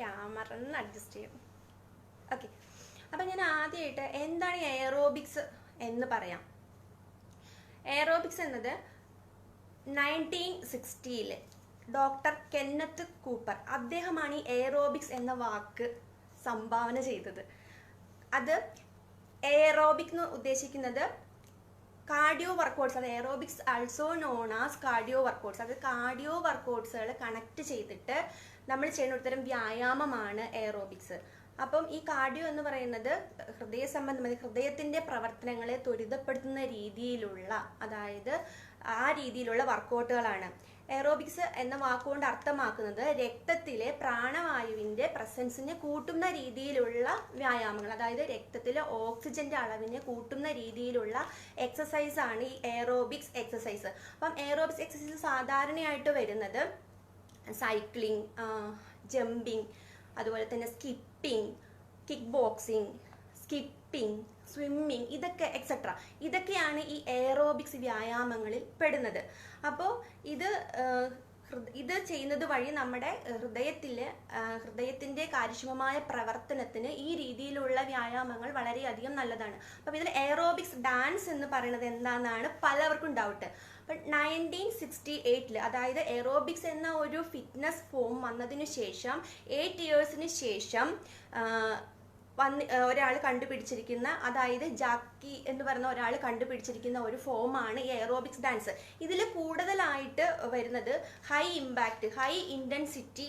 Camera ഒന്ന് adjust ചെയ്യും. Okay അപ്പം ഞാൻ ആദ്യമായിട്ട് എന്താണ് എയറോബിക്സ് എന്ന് പറയാം. എയറോബിക്സ് എന്നത് നയന്റീൻ സിക്സ്റ്റിയിൽ ഡോക്ടർ കെന്നത്ത് കൂപ്പർ അദ്ദേഹമാണ് ഈ എയറോബിക്സ് എന്ന വാക്ക് സംഭാവന ചെയ്തത്. അത് എയറോബിക് എന്ന് ഉദ്ദേശിക്കുന്നത് കാർഡിയോ വർക്കൗട്ട്സ് അത് aerobics also non as cardio workouts അത് കാർഡിയോ വർക്കൗട്ട്സുകൾ കണക്ട് ചെയ്തിട്ട് നമ്മൾ ചെയ്യുന്ന ഒരു തരം വ്യായാമമാണ് എയറോബിക്സ് അപ്പം ഈ കാർഡിയോ എന്ന് പറയുന്നത് ഹൃദയ സംബന്ധമായി ഹൃദയത്തിന്റെ പ്രവർത്തനങ്ങളെ ത്വരിതപ്പെടുത്തുന്ന രീതിയിലുള്ള അതായത് ആ രീതിയിലുള്ള വർക്കൗട്ടുകളാണ് എയറോബിക്സ് എന്ന വാക്കുകൊണ്ട് അർത്ഥമാക്കുന്നത് രക്തത്തിലെ പ്രാണവായുവിന്റെ പ്രസൻസിനെ കൂട്ടുന്ന രീതിയിലുള്ള വ്യായാമങ്ങൾ. അതായത് രക്തത്തിലെ ഓക്സിജന്റെ അളവിനെ കൂട്ടുന്ന രീതിയിലുള്ള എക്സസൈസ് ആണ് ഈ എറോബിക്സ് എക്സസൈസ് അപ്പം എറോബിക്സ് എക്സസൈസ് സാധാരണയായിട്ട് വരുന്നത് സൈക്ലിംഗ് ജമ്പിങ് അതുപോലെ തന്നെ skipping kick boxing skipping swimming ഇതൊക്കെ എക്സെട്ര ഇതൊക്കെയാണ് ഈ എയറോബിക്സ് വ്യായാമങ്ങളിൽ പെടുന്നത്. അപ്പോൾ ഇത് ഇത് ചെയ്യുന്നത് വഴി നമ്മുടെ ഹൃദയത്തിൽ ഹൃദയത്തിന്റെ കാര്യക്ഷമമായ പ്രവർത്തനത്തിന് ഈ രീതിയിലുള്ള വ്യായാമങ്ങൾ വളരെയധികം നല്ലതാണ്. അപ്പം ഇതിൽ എയറോബിക്സ് ഡാൻസ് എന്ന് പറയുന്നത് എന്താണെന്നാണ് പലവർക്കും ഡൗട്ട് അപ്പം നയന്റീൻ സിക്സ്റ്റി എയ്റ്റിൽ അതായത് എയറോബിക്സ് എന്ന ഒരു ഫിറ്റ്നസ് ഫോം വന്നതിന് ശേഷം എയ്റ്റ് ഇയേഴ്സിന് ശേഷം വന്ന് ഒരാൾ കണ്ടുപിടിച്ചിരിക്കുന്ന അതായത് ജാക്കി എന്ന് പറയുന്ന ഒരാൾ കണ്ടുപിടിച്ചിരിക്കുന്ന ഒരു ഫോമാണ് ഈ എയറോബിക്സ് ഡാൻസ് ഇതിൽ കൂടുതലായിട്ട് വരുന്നത് ഹൈ ഇമ്പാക്റ്റ് ഹൈ ഇന്റൻസിറ്റി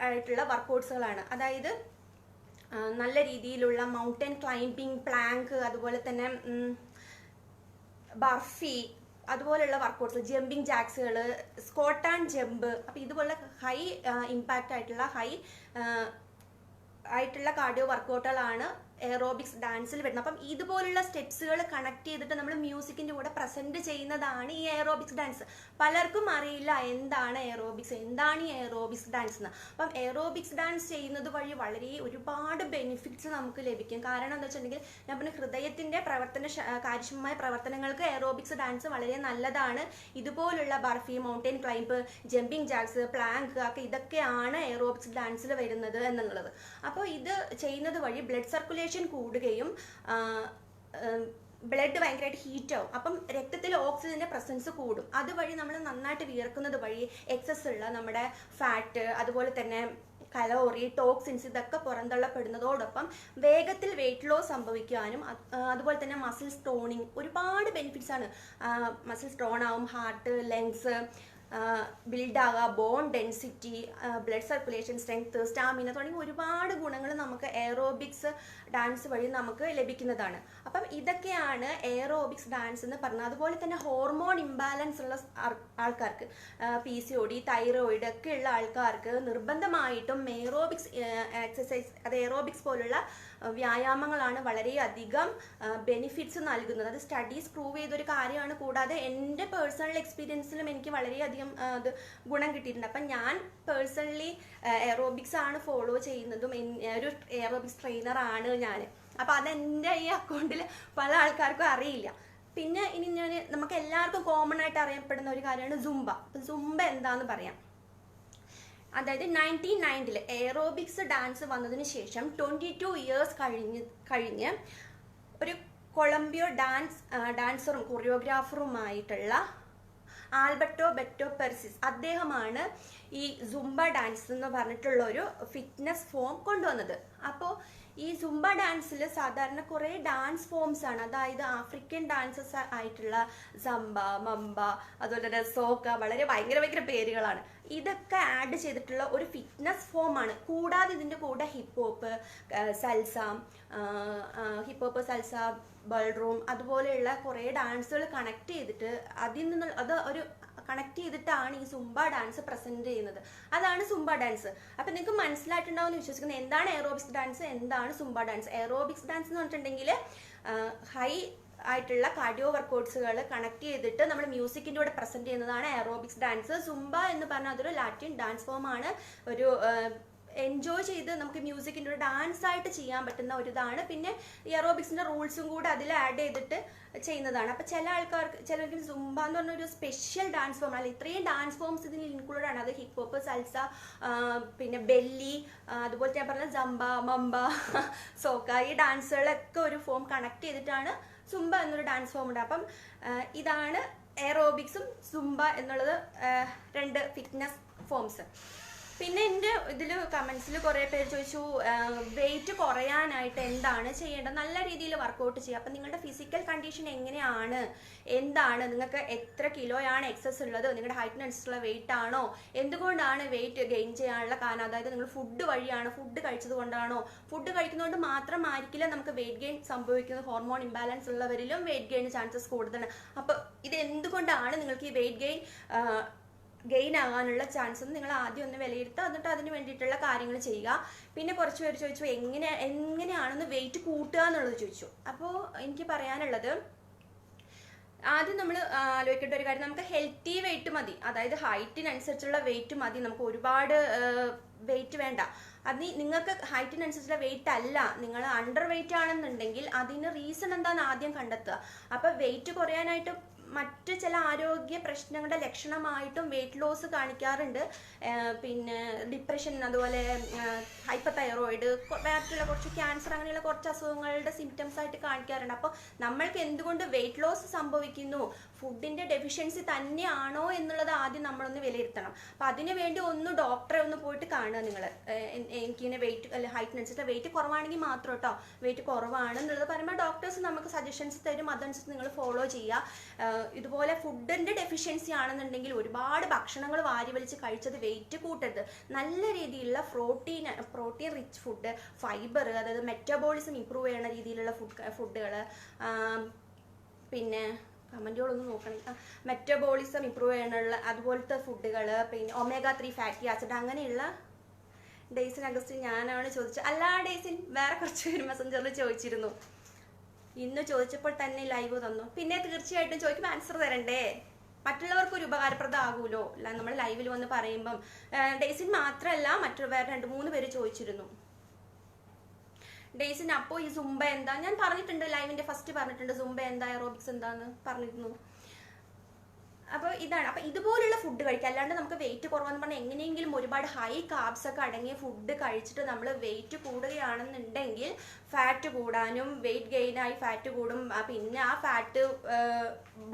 ആയിട്ടുള്ള വർക്കൗട്ട്സുകളാണ് അതായത് നല്ല രീതിയിലുള്ള മൗണ്ടൻ ക്ലൈംബിംഗ് പ്ലാങ്ക് അതുപോലെ തന്നെ ബർഫി അതുപോലെയുള്ള വർക്കൗട്ട്സ് ജമ്പിങ് ജാക്സുകൾ സ്കോട്ട് ആൻഡ് ജമ്പ് അപ്പോൾ ഇതുപോലെ ഹൈ ഇമ്പാക്റ്റ് ആയിട്ടുള്ള ഹൈ ആയിട്ടുള്ള കാർഡിയോ വർക്കൗട്ടുകളാണ് എയറോബിക്സ് ഡാൻസിൽ വരുന്നത് അപ്പം ഇതുപോലുള്ള സ്റ്റെപ്സുകൾ കണക്ട് ചെയ്തിട്ട് നമ്മൾ മ്യൂസിക്കിന്റെ കൂടെ പ്രസന്റ് ചെയ്യുന്നതാണ് ഈ എയറോബിക്സ് ഡാൻസ് പലർക്കും അറിയില്ല എന്താണ് എയറോബിക്സ് എന്താണ് ഈ എയറോബിക്സ് ഡാൻസ് എന്ന്. അപ്പം എയറോബിക്സ് ഡാൻസ് ചെയ്യുന്നത് വഴി വളരെ ഒരുപാട് ബെനിഫിറ്റ്സ് നമുക്ക് ലഭിക്കും. കാരണം എന്താ വെച്ചിട്ടുണ്ടെങ്കിൽ ഞാൻ പറഞ്ഞ ഹൃദയത്തിന്റെ പ്രവർത്തന കാര്യക്ഷമമായ പ്രവർത്തനങ്ങൾക്ക് എയറോബിക്സ് ഡാൻസ് വളരെ നല്ലതാണ്. ഇതുപോലുള്ള burpee mountain climb jumping jacks plank ഒക്കെ ഇതൊക്കെയാണ് എയറോബിക്സ് ഡാൻസിൽ വരുന്നത് എന്നുള്ളത്. അപ്പോൾ ഇത് ചെയ്യുന്നത് വഴി ബ്ലഡ് സർക്കുലേഷൻ കൂടുകയും ബ്ലഡ് ഭയങ്കരമായിട്ട് ഹീറ്റ് ആവും. അപ്പം രക്തത്തിൽ ഓക്സിജന്റെ പ്രസൻസ് കൂടും. അതുവഴി നമ്മൾ നന്നായിട്ട് വിയർക്കുന്നത് വഴി എക്സസ് ഉള്ള നമ്മുടെ ഫാറ്റ് അതുപോലെ തന്നെ കലോറി ടോക്സിൻസ് ഇതൊക്കെ പുറന്തള്ളപ്പെടുന്നതോടൊപ്പം വേഗത്തിൽ വെയിറ്റ് ലോസ് സംഭവിക്കാനും അതുപോലെ തന്നെ മസിൽ സ്ട്രോണിങ് ഒരുപാട് ബെനിഫിറ്റ്സ് ആണ്. മസിൽ സ്ട്രോൺ ആവും ഹാർട്ട് ലങ്സ് ബിൽഡ് ആകുക bone density blood circulation strength stamina തുടങ്ങിയ ഒരുപാട് ഗുണങ്ങൾ നമുക്ക് എയറോബിക്സ് ഡാൻസ് വഴി നമുക്ക് ലഭിക്കുന്നതാണ്. അപ്പം ഇതൊക്കെയാണ് എയറോബിക്സ് ഡാൻസ് എന്ന് പറഞ്ഞത്. അതുപോലെ തന്നെ ഹോർമോൺ ഇംബാലൻസ് ഉള്ള ആൾക്കാർക്ക് P C O D thyroid ഒക്കെ ഉള്ള ആൾക്കാർക്ക് നിർബന്ധമായിട്ടും എയറോബിക്സ് എക്സസൈസ് അത് എയറോബിക്സ് പോലുള്ള വ്യായാമങ്ങളാണ് വളരെയധികം ബെനിഫിറ്റ്സ് നൽകുന്നത്. അത് സ്റ്റഡീസ് പ്രൂവ് ചെയ്തൊരു കാര്യമാണ്. കൂടാതെ എന്റെ പേഴ്സണൽ എക്സ്പീരിയൻസിലും എനിക്ക് വളരെയധികം അത് ഗുണം കിട്ടിയിട്ടുണ്ട്. അപ്പം ഞാൻ പേഴ്സണലി എറോബിക്സ് ആണ് ഫോളോ ചെയ്യുന്നതും. ഒരു എറോബിക്സ് ട്രെയിനറാണ് ഞാൻ. അപ്പം അതെന്റെ ഈ അക്കൗണ്ടിൽ പല ആൾക്കാർക്കും അറിയില്ല. പിന്നെ ഇനി ഞാൻ നമുക്ക് എല്ലാവർക്കും കോമൺ ആയിട്ട് അറിയപ്പെടുന്ന ഒരു കാര്യമാണ് സുംബ അപ്പം സുംബ എന്താന്ന് പറയാം? അതായത് നയന്റീൻ നയന്റിൽ എയറോബിക്സ് ഡാൻസ് വന്നതിന് ശേഷം ട്വന്റി ടു ഇയേഴ്സ് കഴിഞ്ഞ് കഴിഞ്ഞ് ഒരു കൊളംബിയോ ഡാൻസ് ഡാൻസറും കൊറിയോഗ്രാഫറുമായിട്ടുള്ള ആൽബർട്ടോ ബെറ്റോ പെർസിസ് അദ്ദേഹമാണ് ഈ സുംബ ഡാൻസ് എന്ന് പറഞ്ഞിട്ടുള്ള ഒരു ഫിറ്റ്നസ് ഫോം കൊണ്ടുവന്നത്. അപ്പോൾ ഈ സുംബ ഡാൻസിൽ സാധാരണ കുറേ ഡാൻസ് ഫോംസ് ആണ്. അതായത് ആഫ്രിക്കൻ ഡാൻസസ് ആയിട്ടുള്ള സംബ മമ്പ അതുപോലെ തന്നെ സോക്ക വളരെ ഭയങ്കര ഭയങ്കര പേരുകളാണ്. ഇതൊക്കെ ആഡ് ചെയ്തിട്ടുള്ള ഒരു ഫിറ്റ്നസ് ഫോമാണ് കൂടാതെ ഇതിന്റെ കൂടെ hip hop salsa hip hop salsa ballroom അതുപോലെയുള്ള കുറേ ഡാൻസുകൾ കണക്ട് ചെയ്തിട്ട് അതിൽ നിന്നുള്ള അത് ഒരു കണക്ട് ചെയ്തിട്ടാണ് ഈ സുംബ ഡാൻസ് പ്രസന്റ് ചെയ്യുന്നത്. അതാണ് സുംബ ഡാൻസ് അപ്പൊ നിങ്ങൾക്ക് മനസ്സിലായിട്ടുണ്ടാവും എന്ന് വിശ്വസിക്കുന്നത് എന്താണ് എയറോബിക്സ് ഡാൻസ് എന്താണ് സുംബ ഡാൻസ് എയറോബിക്സ് ഡാൻസ് എന്ന് പറഞ്ഞിട്ടുണ്ടെങ്കിൽ ഹൈ ആയിട്ടുള്ള കാർഡിയോ വർക്കൗട്ട്സുകൾ കണക്ട് ചെയ്തിട്ട് നമ്മൾ മ്യൂസിക്കിന്റെ കൂടെ പ്രസന്റ് ചെയ്യുന്നതാണ് എയറോബിക്സ് ഡാൻസ് സുംബ എന്ന് പറഞ്ഞാൽ അതൊരു ലാറ്റിൻ ഡാൻസ് ഫോമാണ് ഒരു എൻജോയ് ചെയ്ത് നമുക്ക് മ്യൂസിക്കിന്റെ ഒരു ഡാൻസ് ആയിട്ട് ചെയ്യാൻ പറ്റുന്ന ഒരു ഇതാണ് പിന്നെ എറോബിക്സിന്റെ റൂൾസും കൂടെ അതിൽ ആഡ് ചെയ്തിട്ട് ചെയ്യുന്നതാണ്. അപ്പോൾ ചില ആൾക്കാർക്ക് ചിലർക്ക് സുംബ എന്ന് പറഞ്ഞ ഒരു സ്പെഷ്യൽ ഡാൻസ് ഫോം അല്ല ഇത്രയും ഡാൻസ് ഫോംസ് ഇതിൽ ഇൻക്ലൂഡ് ആണ്. അത് ഹിപ്പ് ഹോപ്പ് സൽസ പിന്നെ ബെല്ലി അതുപോലെ ഞാൻ പറഞ്ഞ ജംബ മമ്പ സോക്ക ഈ ഡാൻസുകളൊക്കെ ഒരു ഫോം കണക്ട് ചെയ്തിട്ടാണ് സുംബ എന്നൊരു ഡാൻസ് ഫോം ഉണ്ട് അപ്പം ഇതാണ് എയറോബിക്സും സുംബ എന്നുള്ളത് രണ്ട് ഫിറ്റ്നസ് ഫോംസ് പിന്നെ എന്റെ ഇതിൽ കമൻസിൽ കുറേ പേര് ചോദിച്ചു വെയിറ്റ് കുറയാനായിട്ട് എന്താണ് ചെയ്യേണ്ടത്? നല്ല രീതിയിൽ വർക്കൗട്ട് ചെയ്യുക. അപ്പം നിങ്ങളുടെ ഫിസിക്കൽ കണ്ടീഷൻ എങ്ങനെയാണ്? എന്താണ്? നിങ്ങൾക്ക് എത്ര കിലോയാണ് എക്സസ് ഉള്ളത്? നിങ്ങളുടെ ഹൈറ്റിനനുസരിച്ചുള്ള വെയിറ്റ് ആണോ? എന്തുകൊണ്ടാണ് വെയിറ്റ് ഗെയിൻ ചെയ്യാനുള്ള കാരണം? അതായത് നിങ്ങൾ ഫുഡ് വഴിയാണ്? ഫുഡ് കഴിച്ചത് കൊണ്ടാണോ? ഫുഡ് കഴിക്കുന്നതുകൊണ്ട് മാത്രമായിരിക്കില്ല നമുക്ക് വെയിറ്റ് ഗെയിൻ സംഭവിക്കുന്നത്. ഹോർമോൺ ഇംബാലൻസ് ഉള്ളവരിലും വെയിറ്റ് ഗെയിൻ ചാൻസസ് കൂടുതലാണ്. അപ്പോൾ ഇത് എന്തുകൊണ്ടാണ് നിങ്ങൾക്ക് ഈ വെയിറ്റ് ഗെയിൻ ഗെയിൻ ആകാനുള്ള ചാൻസ് നിങ്ങൾ ആദ്യം ഒന്ന് വിലയിരുത്തുക. എന്നിട്ട് അതിന് വേണ്ടിയിട്ടുള്ള കാര്യങ്ങൾ ചെയ്യുക. പിന്നെ കുറച്ച് പേര് ചോദിച്ചു എങ്ങനെ എങ്ങനെയാണെന്ന് വെയിറ്റ് കൂട്ടുക എന്നുള്ളത് ചോദിച്ചു. അപ്പോൾ എനിക്ക് പറയാനുള്ളത് ആദ്യം നമ്മൾ ആലോചിക്കേണ്ട ഒരു കാര്യം നമുക്ക് ഹെൽത്തി വെയിറ്റ് മതി. അതായത് ഹൈറ്റിനനുസരിച്ചുള്ള വെയിറ്റ് മതി. നമുക്ക് ഒരുപാട് വെയിറ്റ് വേണ്ട. അത് നിങ്ങൾക്ക് ഹൈറ്റിനനുസരിച്ചുള്ള വെയിറ്റ് അല്ല. നിങ്ങൾ അണ്ടർ വെയിറ്റ് ആണെന്നുണ്ടെങ്കിൽ അതിന് റീസൺ എന്താണെന്ന് ആദ്യം കണ്ടെത്തുക. അപ്പോൾ വെയിറ്റ് കുറയാനായിട്ട് മറ്റ് ചില ആരോഗ്യ പ്രശ്നങ്ങളുടെ ലക്ഷണമായിട്ടും വെയിറ്റ് ലോസ് കാണിക്കാറുണ്ട്. പിന്നെ ഡിപ്രഷൻ അതുപോലെ ഹൈപ്പർ തൈറോയിഡ് മറ്റുള്ള കുറച്ച് ക്യാൻസർ അങ്ങനെയുള്ള കുറച്ച് അസുഖങ്ങളുടെ സിംറ്റംസ് ആയിട്ട് കാണിക്കാറുണ്ട്. അപ്പോൾ നമ്മൾക്ക് എന്തുകൊണ്ട് വെയിറ്റ് ലോസ് സംഭവിക്കുന്നു? ഫുഡിന്റെ ഡെഫിഷ്യൻസി തന്നെയാണോ എന്നുള്ളത് ആദ്യം നമ്മളൊന്ന് വിലയിരുത്തണം. അപ്പം അതിന് വേണ്ടി ഒന്ന് ഡോക്ടറെ ഒന്ന് പോയിട്ട് കാണുക നിങ്ങൾ എനിക്കിങ്ങനെ വെയിറ്റ് അല്ല ഹൈറ്റിനനുസരിച്ച് വെയിറ്റ് കുറവാണെങ്കിൽ മാത്രം കേട്ടോ വെയിറ്റ് കുറവാണ് എന്നുള്ളത് പറയുമ്പോൾ ഡോക്ടേഴ്സ് നമുക്ക് സജഷൻസ് തരും. അതനുസരിച്ച് നിങ്ങൾ ഫോളോ ചെയ്യുക. ഇതുപോലെ ഫുഡിന്റെ ഡെഫിഷ്യൻസി ആണെന്നുണ്ടെങ്കിൽ ഒരുപാട് ഭക്ഷണങ്ങൾ വാരി വലിച്ച് കഴിച്ചത് വെയിറ്റ് കൂട്ടരുത്. നല്ല രീതിയിലുള്ള protein protein rich food fibre അതായത് മെറ്റബോളിസം ഇമ്പ്രൂവ് ചെയ്യുന്ന രീതിയിലുള്ള ഫുഡ് ഫുഡുകൾ പിന്നെ കമന്റുകളൊന്നും നോക്കണം മെറ്റബോളിസം ഇമ്പ്രൂവ് ചെയ്യാനുള്ള അതുപോലത്തെ ഫുഡുകൾ പിന്നെ ഒമേഗ ത്രീ ഫാറ്റി ആസിഡ് അങ്ങനെയുള്ള ഡേയ്സിൻ അഗസ്റ്റിൻ ഞാനാണ് ചോദിച്ചത്. അല്ലാ ഡേയ്സിൻ വേറെ കുറച്ച് പേര് മെസ്സഞ്ചറിൽ ചോദിച്ചിരുന്നു. ഇന്ന് ചോദിച്ചപ്പോൾ തന്നെ ലൈവ് തന്നു. പിന്നെ തീർച്ചയായിട്ടും ചോദിക്കുമ്പോൾ ആൻസർ തരണ്ടേ? മറ്റുള്ളവർക്ക് ഒരു ഉപകാരപ്രദമാകുമല്ലോ അല്ല നമ്മൾ ലൈവിൽ വന്ന് പറയുമ്പം ഡേയ്സിൻ മാത്രമല്ല മറ്റു വേറെ രണ്ട് മൂന്ന് പേര് ചോദിച്ചിരുന്നു. ഡേസിൻ അപ്പോ ഈ സുംബ എന്താ? ഞാൻ പറഞ്ഞിട്ടുണ്ട് ലൈവിന്റെ ഫസ്റ്റ് പറഞ്ഞിട്ടുണ്ട് സുംബ എന്താ? എറോബിക്സ് എന്താന്ന്? പറഞ്ഞിരുന്നു. അപ്പോൾ ഇതാണ്. അപ്പോൾ ഇതുപോലുള്ള ഫുഡ് കഴിക്കുക. അല്ലാണ്ട് നമുക്ക് വെയിറ്റ് കുറവെന്ന് പറഞ്ഞാൽ എങ്ങനെയെങ്കിലും ഒരുപാട് ഹൈ കാർബ്സ് ഒക്കെ അടങ്ങിയ ഫുഡ് കഴിച്ചിട്ട് നമ്മൾ വെയിറ്റ് കൂടുകയാണെന്നുണ്ടെങ്കിൽ ഫാറ്റ് കൂടാനും വെയിറ്റ് ഗെയിനായി ഫാറ്റ് കൂടും. പിന്നെ ആ ഫാറ്റ്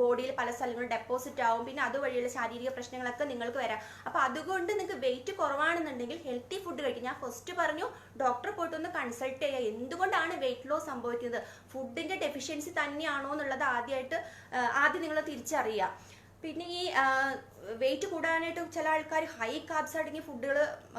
ബോഡിയിൽ പല സ്ഥലങ്ങളും ഡെപ്പോസിറ്റ് ആവും. പിന്നെ അതുവഴിയുള്ള ശാരീരിക പ്രശ്നങ്ങളൊക്കെ നിങ്ങൾക്ക് വരാം. അപ്പോൾ അതുകൊണ്ട് നിങ്ങൾക്ക് വെയിറ്റ് കുറവാണെന്നുണ്ടെങ്കിൽ ഹെൽത്തി ഫുഡ് കഴിക്കും ഞാൻ ഫസ്റ്റ് പറഞ്ഞു ഡോക്ടറെ പോയിട്ട് ഒന്ന് കൺസൾട്ട് ചെയ്യുക എന്തുകൊണ്ടാണ് വെയിറ്റ് ലോസ് സംഭവിക്കുന്നത്? ഫുഡിന്റെ ഡെഫിഷ്യൻസി തന്നെയാണോ എന്നുള്ളത് ആദ്യമായിട്ട് ആദ്യം നിങ്ങൾ തിരിച്ചറിയുക. പിന്നെ ഈ വെയിറ്റ് കൂടാനായിട്ട് ചില ആൾക്കാർ ഹൈ കാബ്സ് അടങ്ങിയ ഫുഡുകൾ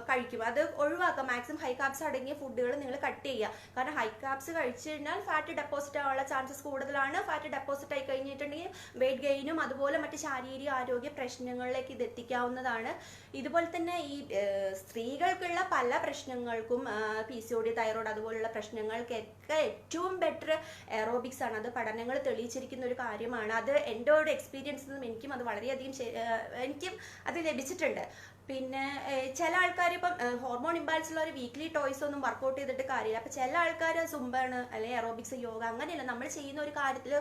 കഴിക്കും. അത് ഒഴിവാക്കാം. മാക്സിമം ഹൈ കാബ്സ് അടങ്ങിയ ഫുഡുകൾ നിങ്ങൾ കട്ട് ചെയ്യുക. കാരണം ഹൈ കാബ്സ് കഴിച്ചു കഴിഞ്ഞാൽ ഫാറ്റ് ഡെപ്പോസിറ്റ് ആവാനുള്ള ചാൻസസ് കൂടുതലാണ്. ഫാറ്റ് ഡെപ്പോസിറ്റ് ആയി കഴിഞ്ഞിട്ടുണ്ടെങ്കിൽ വെയിറ്റ് ഗെയിനും അതുപോലെ മറ്റ് ശാരീരിക ആരോഗ്യ പ്രശ്നങ്ങളിലേക്ക് ഇത് എത്തിക്കാവുന്നതാണ്. ഇതുപോലെ തന്നെ ഈ സ്ത്രീകൾക്കുള്ള പല പ്രശ്നങ്ങൾക്കും P C O D thyroid അതുപോലുള്ള പ്രശ്നങ്ങൾക്കൊക്കെ ഏറ്റവും ബെറ്റർ എറോബിക്സ് ആണ്. അത് പഠനങ്ങൾ തെളിയിച്ചിരിക്കുന്ന ഒരു കാര്യമാണ്. അത് എന്റെ ഒരു എക്സ്പീരിയൻസ് നിന്നും എനിക്കും അത് വളരെയധികം എനിക്കും അത് ലഭിച്ചിട്ടുണ്ട്. പിന്നെ ചില ആൾക്കാർ ഇപ്പം ഹോർമോൺ ഇംബാലൻസ് ഉള്ള ഒരു വീക്ക്ലി ടോയ്സ് ഒന്നും വർക്കൗട്ട് ചെയ്തിട്ട് കാര്യമില്ല. അപ്പം ചില ആൾക്കാർ സുംബാണ് അല്ലെങ്കിൽ എറോബിക്സ് യോഗ അങ്ങനെയല്ല നമ്മൾ ചെയ്യുന്ന ഒരു കാര്യത്തിൽ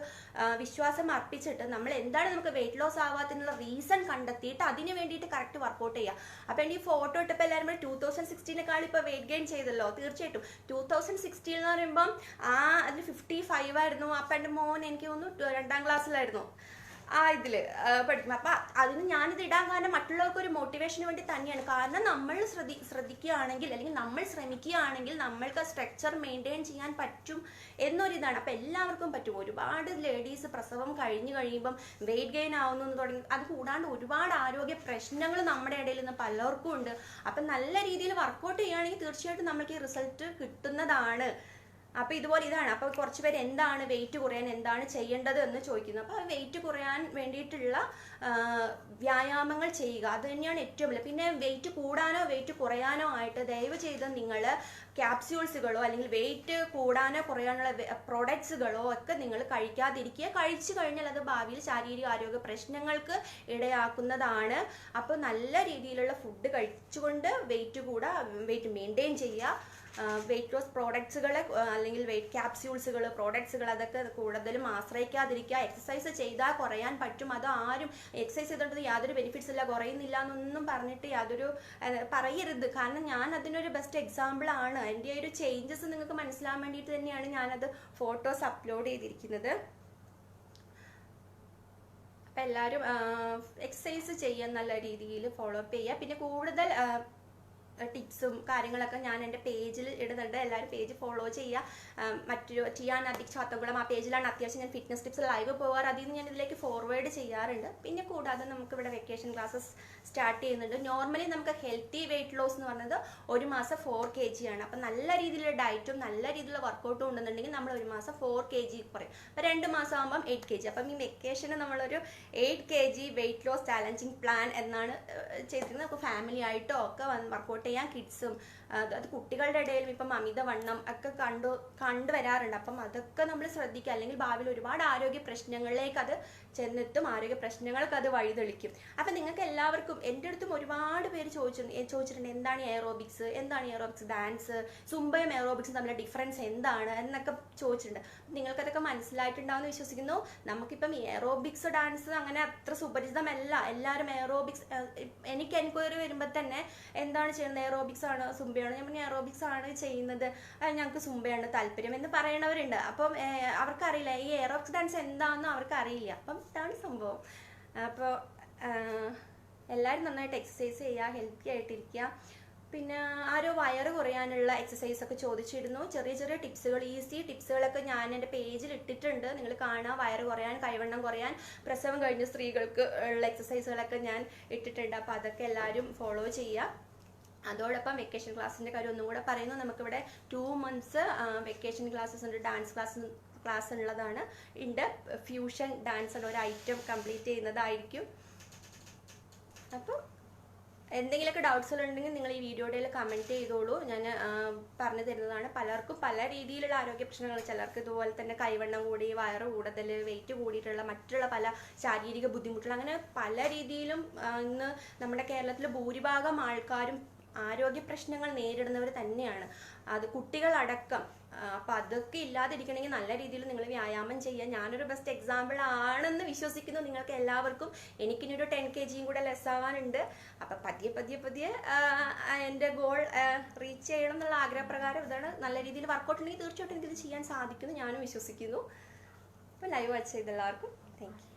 വിശ്വാസം അർപ്പിച്ചിട്ട് നമ്മൾ എന്താണ് നമുക്ക് വെയിറ്റ് ലോസ് ആവാത്തതിനുള്ള റീസൺ കണ്ടെത്തിയിട്ട് അതിന് വേണ്ടിയിട്ട് കറക്റ്റ് വർക്കൗട്ട് ചെയ്യുക. അപ്പം എന്റെ ഈ ഫോട്ടോ ഇട്ടപ്പോൾ എല്ലാവരും ടൂ തൗസൻഡ് സിക്സ്റ്റീനേക്കാൾ ഇപ്പോൾ വെയിറ്റ് ഗെയിൻ ചെയ്തല്ലോ. തീർച്ചയായിട്ടും. ടൂ തൗസൻഡ് സിക്സ്റ്റീൻ എന്ന് പറയുമ്പം ആ അതിൽ ഫിഫ്റ്റി ഫൈവ് ആയിരുന്നു. അപ്പം എന്റെ മോൻ എനിക്ക് തോന്നുന്നു രണ്ടാം ക്ലാസ്സിലായിരുന്നു ആ ഇതിൽ ആ, പഠിക്കും. അപ്പൊ അതിന് ഞാനിത് ഇടാൻ കാരണം മറ്റുള്ളവർക്ക് ഒരു മോട്ടിവേഷന് വേണ്ടി തന്നെയാണ്. കാരണം നമ്മൾ ശ്രദ്ധി ശ്രദ്ധിക്കുകയാണെങ്കിൽ അല്ലെങ്കിൽ നമ്മൾ ശ്രമിക്കുകയാണെങ്കിൽ നമ്മൾക്ക് സ്ട്രക്ചർ മെയിന്റെയിൻ ചെയ്യാൻ പറ്റും എന്നൊരിതാണ്. അപ്പൊ എല്ലാവർക്കും പറ്റും. ഒരുപാട് ലേഡീസ് പ്രസവം കഴിഞ്ഞു കഴിയുമ്പം വെയിറ്റ് ഗെയിൻ ആവുന്നു എന്ന് തുടങ്ങി അത് കൂടാണ്ട് ഒരുപാട് ആരോഗ്യ പ്രശ്നങ്ങൾ നമ്മുടെ ഇടയിൽ നിന്ന് പലർക്കും ഉണ്ട് അപ്പൊ നല്ല രീതിയിൽ വർക്കൗട്ട് ചെയ്യുകയാണെങ്കിൽ തീർച്ചയായിട്ടും നമ്മൾക്ക് ഈ റിസൾട്ട് കിട്ടുന്നതാണ്. അപ്പോൾ ഇതുപോലെ ഇതാണ്. അപ്പോൾ കുറച്ച് പേര് എന്താണ് വെയിറ്റ് കുറയാൻ എന്താണ് ചെയ്യേണ്ടത് എന്ന് ചോദിക്കുന്നത് അപ്പോൾ വെയിറ്റ് കുറയാൻ വേണ്ടിയിട്ടുള്ള വ്യായാമങ്ങൾ ചെയ്യുക. അത് തന്നെയാണ് ഏറ്റവും വലിയ. പിന്നെ വെയിറ്റ് കൂടാനോ വെയിറ്റ് കുറയാനോ ആയിട്ട് ദയവ് ചെയ്ത് നിങ്ങൾ ക്യാപ്സ്യൂൾസുകളോ അല്ലെങ്കിൽ വെയിറ്റ് കൂടാനോ കുറയാനുള്ള പ്രൊഡക്ട്സുകളോ ഒക്കെ നിങ്ങൾ കഴിക്കാതിരിക്കുക. കഴിച്ചു കഴിഞ്ഞാൽ അത് ഭാവിയിൽ ശാരീരിക ആരോഗ്യ പ്രശ്നങ്ങൾക്ക് ഇടയാക്കുന്നതാണ്. അപ്പോൾ നല്ല രീതിയിലുള്ള ഫുഡ് കഴിച്ചുകൊണ്ട് വെയിറ്റ് കൂടാ വെയിറ്റ് മെയിന്റെയിൻ ചെയ്യുക. വെയിറ്റ് ലോസ് പ്രോഡക്ട്സുകൾ അല്ലെങ്കിൽ വെയിറ്റ് ക്യാപ്സ്യൂൾസുകൾ പ്രോഡക്ട്സുകൾ അതൊക്കെ കൂടുതലും ആശ്രയിക്കാതിരിക്കുക. എക്സസൈസ് ചെയ്താൽ കുറയാൻ പറ്റും. അത് ആരും എക്സസൈസ് ചെയ്തിട്ട് യാതൊരു ബെനിഫിറ്റ്സ് ഇല്ല കുറയുന്നില്ല എന്നൊന്നും പറഞ്ഞിട്ട് യാതൊരു പറയരുത്. കാരണം ഞാൻ അതിനൊരു ബെസ്റ്റ് എക്സാമ്പിൾ ആണ്. എന്റെ ഒരു ചേഞ്ചസ് നിങ്ങൾക്ക് മനസ്സിലാൻ വേണ്ടിയിട്ട് തന്നെയാണ് ഞാനത് ഫോട്ടോസ് അപ്ലോഡ് ചെയ്തിരിക്കുന്നത്. അപ്പം എല്ലാവരും എക്സസൈസ് ചെയ്യാൻ നല്ല രീതിയിൽ ഫോളോ അപ്പ് ചെയ്യുക. പിന്നെ കൂടുതൽ ടിപ്സും കാര്യങ്ങളൊക്കെ ഞാൻ എന്റെ പേജിൽ ഇടുന്നുണ്ട്. എല്ലാവരും പേജ് ഫോളോ ചെയ്യുക. മറ്റൊരു ടിയാൻ അധിക് ചാത്തകുളം ആ പേജിലാണ് അത്യാവശ്യം ഞാൻ ഫിറ്റ്നസ് ടിപ്സ് ലൈവ് പോകാറ്. അതിൽ നിന്ന് ഞാൻ ഇതിലേക്ക് ഫോർവേഡ് ചെയ്യാറുണ്ട്. പിന്നെ കൂടാതെ നമുക്ക് ഇവിടെ വെക്കേഷൻ ക്ലാസ്സസ് സ്റ്റാർട്ട് ചെയ്യുന്നുണ്ട്. നോർമലി നമുക്ക് ഹെൽത്തി വെയിറ്റ് ലോസ് എന്ന് പറയുന്നത് ഒരു മാസം ഫോർ കെ ജി ആണ്. അപ്പം നല്ല രീതിയിലുള്ള ഡയറ്റും നല്ല രീതിയിലുള്ള വർക്കൗട്ടും ഉണ്ടെന്നുണ്ടെങ്കിൽ നമ്മൾ ഒരു മാസം ഫോർ കെ ജി കുറയും അപ്പം രണ്ട് മാസം ആകുമ്പം എയ്റ്റ് കെ ജി അപ്പം ഈ വെക്കേഷന് നമ്മളൊരു eight K G weight loss challenging plan എന്നാണ് ചെയ്തിരുന്നത് നമുക്ക് ഫാമിലി ആയിട്ടോ ഒക്കെ വർക്കൗട്ട് ചെയ്യാൻ കിഡ്സും. അത് കുട്ടികളുടെ ഇടയിലും ഇപ്പം അമിതവണ്ണം ഒക്കെ കണ്ടു കണ്ടുവരാറുണ്ട്. അപ്പം അതൊക്കെ നമ്മൾ ശ്രദ്ധിക്കുക. അല്ലെങ്കിൽ ഭാവിയിൽ ഒരുപാട് ആരോഗ്യ പ്രശ്നങ്ങളിലേക്ക് അത് ചെന്നെത്തും. ആരോഗ്യ പ്രശ്നങ്ങൾക്ക് അത് വഴിതെളിക്കും. അപ്പം നിങ്ങൾക്ക് എല്ലാവർക്കും എന്റെ അടുത്തും ഒരുപാട് പേര് ചോദിച്ചു ചോദിച്ചിട്ടുണ്ട് എന്താണ് എയറോബിക്സ് എന്താണ് എയറോബിക്സ് ഡാൻസ് സുംബയും എയറോബിക്സും തമ്മിലെ ഡിഫറൻസ് എന്താണ്? എന്നൊക്കെ ചോദിച്ചിട്ടുണ്ട്. നിങ്ങൾക്കതൊക്കെ മനസ്സിലായിട്ടുണ്ടാവുമെന്ന് വിശ്വസിക്കുന്നു. നമുക്കിപ്പം എയറോബിക്സ് ഡാൻസ് അങ്ങനെ അത്ര സുപരിചിതമല്ല. എല്ലാവരും എയറോബിക്സ് എനിക്ക് എൻക്വയറി വരുമ്പോൾ തന്നെ എന്താണ് ചെയ്യുന്നത്? എയറോബിക്സ് ആണ് സുംബയാണ് ഞാൻ പറഞ്ഞു എയറോബിക്സ് ആണ് ചെയ്യുന്നത്. ഞങ്ങൾക്ക് സുംബയാണ് താല്പര്യം എന്ന് പറയണവരുണ്ട്. അപ്പം അവർക്കറിയില്ല ഈ എയറോബിക്സ് ഡാൻസ് എന്താണെന്ന് അവർക്കറിയില്ല. അപ്പം ഇതാണ് സംഭവം. അപ്പോൾ എല്ലാവരും നന്നായിട്ട് എക്സസൈസ് ചെയ്യുക ഹെൽത്തി ആയിട്ടിരിക്കുക. പിന്നെ ആരോ വയറ് കുറയാനുള്ള എക്സസൈസ് ഒക്കെ ചോദിച്ചിരുന്നു. ചെറിയ ചെറിയ ടിപ്സുകൾ ഈസി ടിപ്സുകളൊക്കെ ഞാൻ എന്റെ പേജിൽ ഇട്ടിട്ടുണ്ട്. നിങ്ങൾ കാണാം വയറ് കുറയാൻ കൈവണ്ണം കുറയാൻ. പ്രസവം കഴിഞ്ഞ സ്ത്രീകൾക്ക് ഉള്ള എക്സസൈസുകളൊക്കെ ഞാൻ ഇട്ടിട്ടുണ്ട്. അപ്പോൾ അതൊക്കെ എല്ലാവരും ഫോളോ ചെയ്യുക. അതോടൊപ്പം വെക്കേഷൻ ക്ലാസ്സിന്റെ കാര്യം ഒന്നും കൂടെ പറയുന്നു. നമുക്കിവിടെ ടു മന്ത്സ് വെക്കേഷൻ ക്ലാസ്സസ് ഉണ്ട്. ഡാൻസ് ക്ലാസ് ക്ലാസ് ഉള്ളതാണ്. ഉണ്ട്. ഫ്യൂഷൻ ഡാൻസ് ഒരു ഐറ്റം കംപ്ലീറ്റ് ചെയ്യുന്നതായിരിക്കും. അപ്പോൾ എന്തെങ്കിലുമൊക്കെ ഡൗട്ട്സ് ഉണ്ടെങ്കിൽ നിങ്ങൾ ഈ വീഡിയോയിൽ കമന്റ് ചെയ്തോളൂ. ഞാൻ പറഞ്ഞു തരുന്നതാണ്. പലർക്കും പല രീതിയിലുള്ള ആരോഗ്യ പ്രശ്നങ്ങൾ ചിലർക്ക് ഇതുപോലെ തന്നെ കൈവണ്ണം കൂടി വയറ് കൂടുതൽ വെയിറ്റ് കൂടിയിട്ടുള്ള മറ്റുള്ള പല ശാരീരിക ബുദ്ധിമുട്ടുകൾ അങ്ങനെ പല രീതിയിലും ഇന്ന് നമ്മുടെ കേരളത്തിൽ ഭൂരിഭാഗം ആൾക്കാരും ആരോഗ്യ പ്രശ്നങ്ങൾ നേരിടുന്നവർ തന്നെയാണ്. അത് കുട്ടികളടക്കം അപ്പൊ അതൊക്കെ ഇല്ലാതിരിക്കണമെങ്കിൽ നല്ല രീതിയിൽ നിങ്ങൾ വ്യായാമം ചെയ്യുക. ഞാനൊരു ബെസ്റ്റ് എക്സാമ്പിൾ ആണെന്ന് വിശ്വസിക്കുന്നു നിങ്ങൾക്ക് എല്ലാവർക്കും. എനിക്കിനി ഒരു ടെൻ കെ ജിയും കൂടെ ലെസ് ആവാനുണ്ട്. അപ്പൊ പതിയെ പതിയെ പതിയെ എന്റെ ഗോൾ റീച്ച് ചെയ്യണം എന്നുള്ള ആഗ്രഹപ്രകാരം ഇതാണ് നല്ല രീതിയിൽ വർക്കൗട്ട് ഉണ്ടെങ്കിൽ തീർച്ചയായിട്ടും എനിക്കിത് ചെയ്യാൻ സാധിക്കുന്നു ഞാനും വിശ്വസിക്കുന്നു. അപ്പോൾ ലൈവ് വാച്ച് ചെയ്ത എല്ലാവർക്കും. താങ്ക്